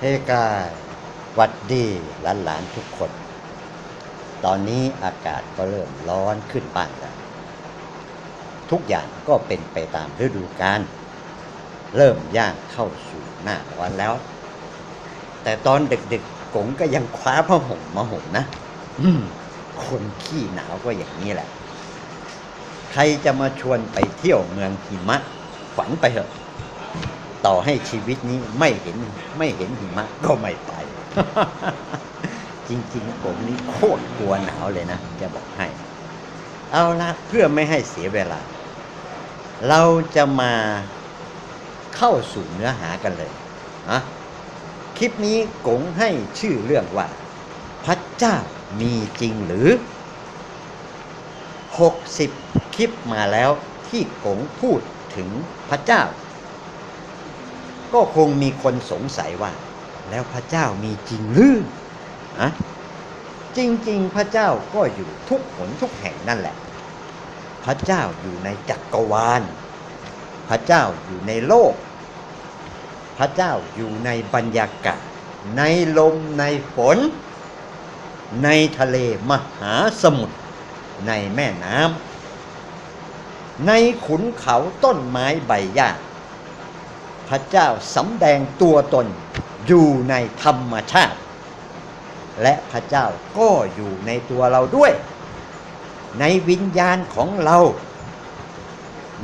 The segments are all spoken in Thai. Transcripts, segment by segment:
เฮกาวัดดีหลานหลานทุกคน ตอนนี้อากาศก็เริ่มร้อนขึ้นบ้างแล้ว ทุกอย่างก็เป็นไปตามฤดูกาล เริ่มย่างเข้าสู่หน้าร้อนแล้ว แต่ตอนดึกๆกงก็ยังคว้าผ้าห่มมาห่มนะคนขี้หนาวก็อย่างนี้แหละ ใครจะมาชวนไปเที่ยวเมืองหิมะ ฝันไปเถอะ ต่อให้ชีวิตนี้ไม่เห็นไม่เห็นหิมะก็ไม่ไป จริงๆ ผมนี่โคตรกลัวหนาวเลยนะจะบอกให้ เอาละเพื่อไม่ให้เสียเวลา เราจะมาเข้าสู่เนื้อหากันเลยนะคลิปนี้กงให้ชื่อเรื่องว่า พระเจ้ามีจริงหรือ 60 คลิปมาแล้วที่กงพูดถึงพระเจ้า ก็คงมีคนสงสัยว่า แล้วพระเจ้ามีจริงหรืออะจริง ๆ พระเจ้าก็อยู่ทุกหนทุกแห่งนั่นแหละ พระเจ้าอยู่ในจักรวาล พระเจ้าอยู่ในโลก พระเจ้าอยู่ในบรรยากาศ ในลมในฝน ในทะเลมหาสมุทรในแม่น้ำในขุนเขาต้นไม้ใบหญ้า พระเจ้าสำแดงตัวตนอยู่ในธรรมชาติ และพระเจ้าก็อยู่ในตัวเราด้วย ในวิญญาณของเรา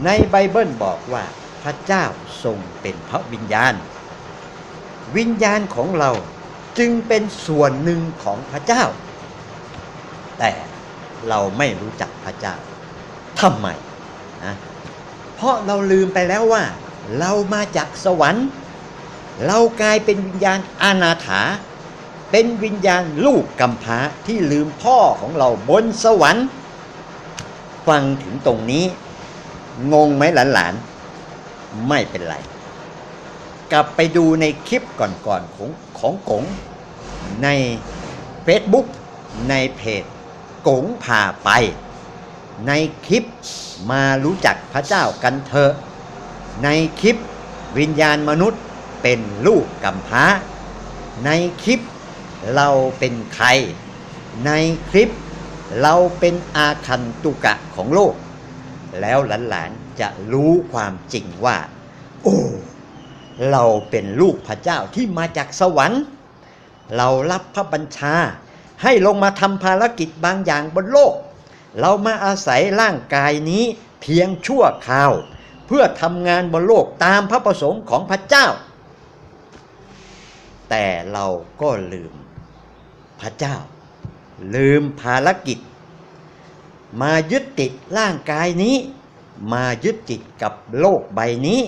ในไบเบิลบอกว่าพระเจ้าทรงเป็นพระวิญญาณ วิญญาณของเราจึงเป็นส่วนหนึ่งของพระเจ้า แต่เราไม่รู้จักพระเจ้าทำไมนะเพราะเราลืมไปแล้วว่า เรามาจากสวรรค์ เรากลายเป็นวิญญาณอานาถา เป็นวิญญาณลูกกำพร้าที่ลืมพ่อของเราบนสวรรค์ ฟังถึงตรงนี้ งงไหมหลานๆ ไม่เป็นไร กลับไปดูในคลิปก่อนๆของของกงใน Facebook ในเพจกงพาไป ในคลิปมารู้จักพระเจ้ากันเถอะ ในคลิปวิญญาณมนุษย์เป็นลูกกำพร้า ในคลิปเราเป็นใคร ในคลิปเราเป็นอาคันตุกะของโลก แล้วหลานๆจะรู้ความจริงว่า โอ้เราเป็นลูกพระเจ้าที่มาจากสวรรค์ เรารับพระบัญชา ให้ลงมาทำภารกิจบางอย่างบนโลก เรามาอาศัยร่างกายนี้เพียงชั่วคราว พื่อทำงานบนโลกตามพระประสงค์ของพระเจ้า แต่เราก็ลืมพระเจ้า ลืมภารกิจ มายึดติดร่างกายนี้ มายึดติดกับโลกใบนี้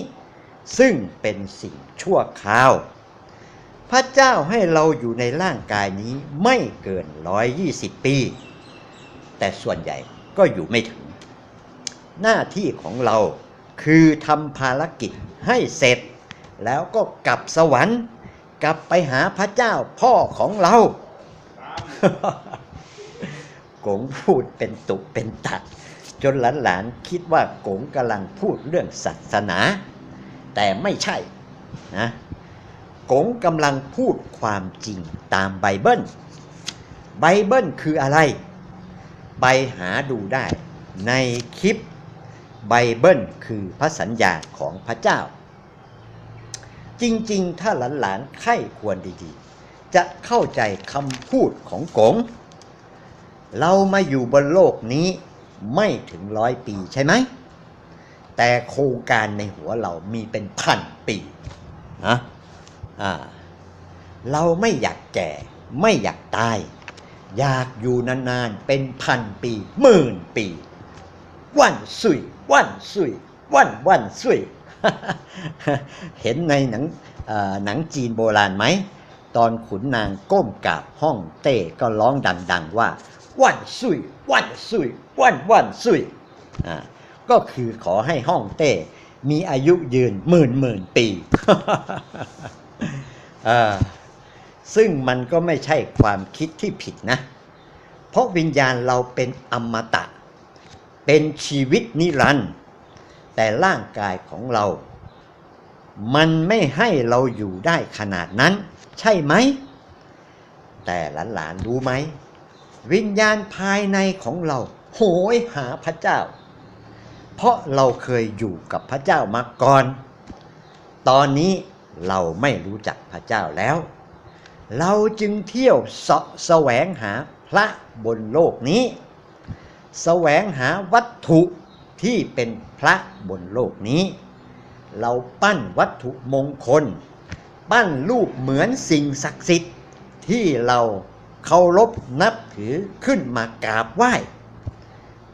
ซึ่งเป็นสิ่งชั่วคราว พระเจ้าให้เราอยู่ในร่างกายนี้ไม่เกิน 120 ปี แต่ส่วนใหญ่ก็อยู่ไม่ถึง หน้าที่ของเรา คือทำภารกิจให้เสร็จ แล้วก็กลับสวรรค์กลับไปหาพระเจ้าพ่อของเรากงพูดเป็นตุเป็นตัด จนหลานๆคิดว่ากงกำลังพูดเรื่องศาสนา แต่ไม่ใช่นะกงกำลังพูดความจริงตามไบเบิล ไบเบิลคืออะไร ไปหาดูได้ในคลิป ไบเบิลคือพระสัญญาของพระเจ้า จริงๆ ถ้าหลานๆใครควรดีๆ จะเข้าใจคำพูดของกง เรามาอยู่บนโลกนี้ไม่ถึงร้อยปีใช่ไหม แต่โครงการในหัวเรามีเป็นพันปีนะอ่าเราไม่อยากแก่ไม่อยากตาย อยากอยู่นานๆ เป็นพันปีหมื่นปี วันสุยวันสุยวันวันสุยเห็นในหนังเอ่อหนังจีนโบราณไหม ตอนขุนนางก้มกราบห้องเต้ก็ร้องดัง ๆ ว่าวันสุยวันสุยวันวันสุยก็คือขอให้ห้องเต้มีอายุยืนหมื่นหมื่นปีซึ่งมันก็ไม่ใช่ความคิดที่ผิดนะ เพราะวิญญาณเราเป็นอมตะ เป็นชีวิตนิรันดร์แต่ร่างกายของเรา มันไม่ให้เราอยู่ได้ขนาดนั้น ใช่ไหม แต่หลานๆรู้ไหม วิญญาณภายในของเรา โหยหาพระเจ้า เพราะเราเคยอยู่กับพระเจ้ามาก่อน ตอนนี้เราไม่รู้จักพระเจ้าแล้ว เราจึงเที่ยวเสาะแสวงหาพระบนโลกนี้ แสวงหาวัตถุที่เป็นพระบนโลกนี้ เราปั้นวัตถุมงคล ปั้นรูปเหมือนสิ่งศักดิ์สิทธิ์ที่เราเคารพนับถือขึ้นมากราบไหว้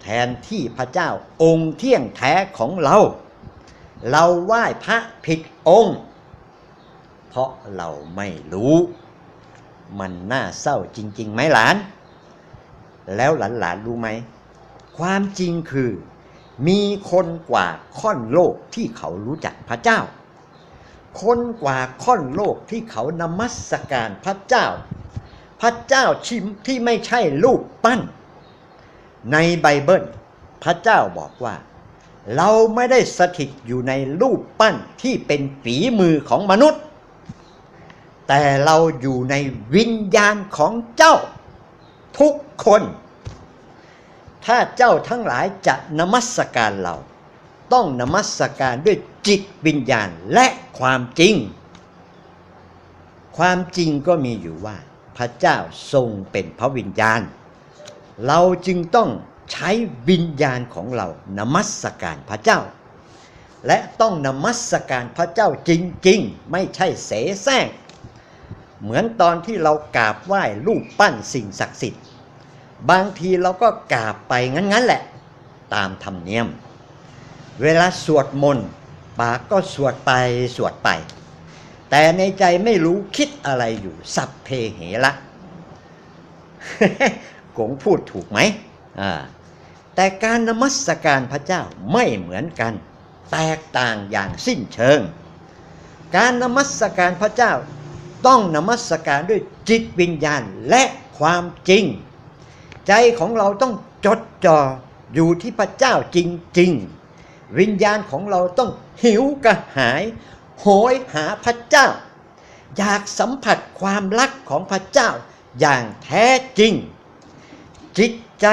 แทนที่พระเจ้าองค์เที่ยงแท้ของเรา เราไหว้พระผิดองค์ เพราะเราไม่รู้ มันน่าเศร้าจริง ๆ ไหมหลาน แล้วหลานๆรู้ไหม ความจริงคือ มีคนกว่าค่อนโลกที่เขารู้จักพระเจ้า คนกว่าค่อนโลกที่เขานมัสการพระเจ้า พระเจ้าชิมที่ไม่ใช่รูปปั้น ในไบเบิล พระเจ้าบอกว่า เราไม่ได้สถิตอยู่ในรูปปั้นที่เป็นฝีมือของมนุษย์ แต่เราอยู่ในวิญญาณของเจ้า ทุกคน ถ้าเจ้าทั้งหลายจะนมัสการเรา ต้องนมัสการด้วยจิตวิญญาณและความจริง ความจริงก็มีอยู่ว่า พระเจ้าทรงเป็นพระวิญญาณ เราจึงต้องใช้วิญญาณของเรานมัสการพระเจ้า และต้องนมัสการพระเจ้าจริงๆ ไม่ใช่เสแสร้งเหมือนตอนที่เรากราบไหว้รูปปั้นสิ่งศักดิ์สิทธิ์ บางทีเราก็กราบไปงั้นๆแหละ ตามธรรมเนียม เวลาสวดมนต์ปากก็สวดไปสวดไป แต่ในใจไม่รู้คิดอะไรอยู่ สัพเพเหระกงพูดถูกไหมอ่าแต่การนมัสการพระเจ้าไม่เหมือนกัน แตกต่างอย่างสิ้นเชิง การนมัสการพระเจ้าต้องนมัสการด้วยจิตวิญญาณและความจริง ใจของเราต้องจดจ่ออยู่ที่พระเจ้าจริง ๆ วิญญาณของเราต้องหิวกระหาย โหยหาพระเจ้า อยากสัมผัสความรักของพระเจ้าอย่างแท้จริง จิตใจ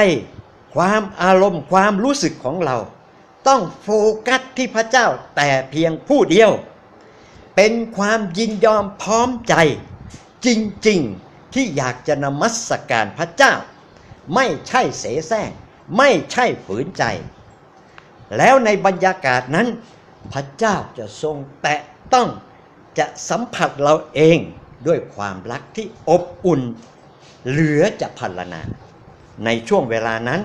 ความอารมณ์ความรู้สึกของเรา ต้องโฟกัสที่พระเจ้าแต่เพียงผู้เดียว เป็นความยินยอมพร้อมใจ จริง ๆ ที่อยากจะนมัสการพระเจ้า ไม่ใช่เสแสร้ง ไม่ใช่ฝืนใจ แล้วในบรรยากาศนั้น พระเจ้าจะทรงแตะต้องจะสัมผัสเราเองด้วยความรักที่อบอุ่น เหลือจะพรรณนา ในช่วงเวลานั้น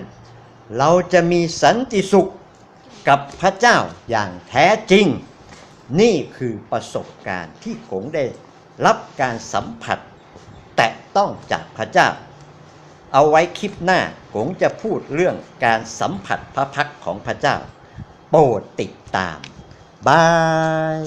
เราจะมีสันติสุขกับพระเจ้าอย่างแท้จริง นี่คือประสบการณ์ที่กงได้รับการสัมผัส แตะต้องจากพระเจ้า เอาไว้คลิปหน้ากงจะพูดเรื่องการสัมผัสพระพักของพระเจ้า โปรดติดตาม บาย